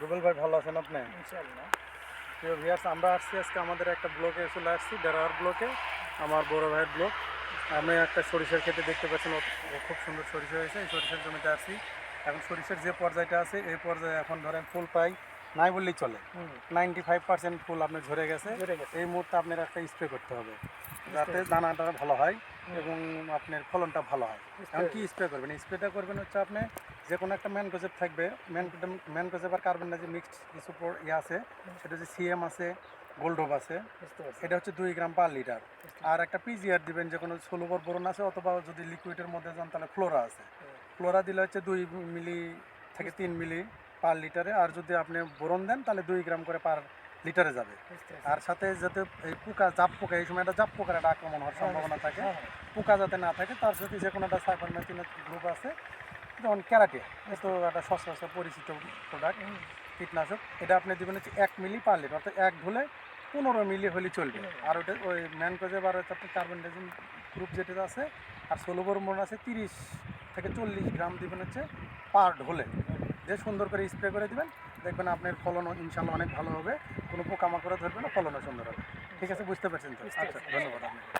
রুবেল ভাই ভালো আছেন আপনি? প্রিয় ভিয়ার্স আমরা আসছি আজকে আমাদের একটা ব্লকে চলে আসছি দেড়ার ব্লকে আমার বড় ভাইয়ের ব্লক। আমি একটা সরিষার ক্ষেতে দেখতে পাচ্ছেন খুব সুন্দর সরিষা হয়েছে এই সরিষার জমিতে আসছি এখন সরিষার যে পর্যায়টা আছে এই পর্যায়ে এখন ধরেন ফুল পাই নাই বললেই চলে। নাইনটি ফাইভ পার্সেন্ট ফুল আপনার ঝরে গেছে। ঝরে গেছে। এই মুহূর্তে আপনার একটা স্প্রে করতে হবে। যাতে দানাটা ভালো হয় এবং আপনার ফলনটা ভালো হয়। এখন কি স্প্রে করবেন? স্প্রেটা করবেন হচ্ছে আপনি যে কোনো একটা ম্যানকোজেব থাকবে। ম্যানকোজেব আর কার্বন ডাইজি মিক্সড কিছু ইয়ে আছে সেটা হচ্ছে সিএম আছে গোল্ডোভ আছে। এটা হচ্ছে দুই গ্রাম পার লিটার। আর একটা পিজিআর দিবেন যে কোনো ষোলোবর বোরন আছে অথবা যদি লিকুইডের মধ্যে যান তাহলে ফ্লোরা আছে। ফ্লোরা দিলে হচ্ছে দুই মিলি থেকে তিন মিলি পার লিটারে। আর যদি আপনি বোরন দেন তাহলে দুই গ্রাম করে পার লিটারে যাবে। আর সাথে যাতে এই পোকা জাপ পোকা এই সময় একটা জাপ পোকার একটা আক্রমণ হওয়ার সম্ভাবনা থাকে। হ্যাঁ, হ্যাঁ। পোকা যাতে না থাকে তার সাথে যে কোনো একটা সাইফারমেথিনের গ্রুপ আছে যেমন ক্যারাটে তো একটা সচরাচর পরিচিত প্রোডাক্ট কীটনাশক। এটা আপনি দেবেন হচ্ছে এক মিলি পার লিটার অর্থাৎ এক ঢুলে পনেরো মিলি হলে চলবে। আর ওটা ওই ম্যানকোজেব আর হচ্ছে আপনার কার্বন ডাইজিন গ্রুপ যেটা আছে আর ষোলো বর্মন আছে তিরিশ থেকে চল্লিশ গ্রাম দেবেন হচ্ছে পার ঢোলে। যে সুন্দর করে স্প্রে করে দেবেন দেখবেন আপনার ফলনও ইনশাল্লাহ অনেক ভালো হবে। কোনো পোকামাকড়ে ধরবে না ফলনও সুন্দর হবে। ঠিক আছে বুঝতে পারছেন তো? আচ্ছা ধন্যবাদ আপনাকে।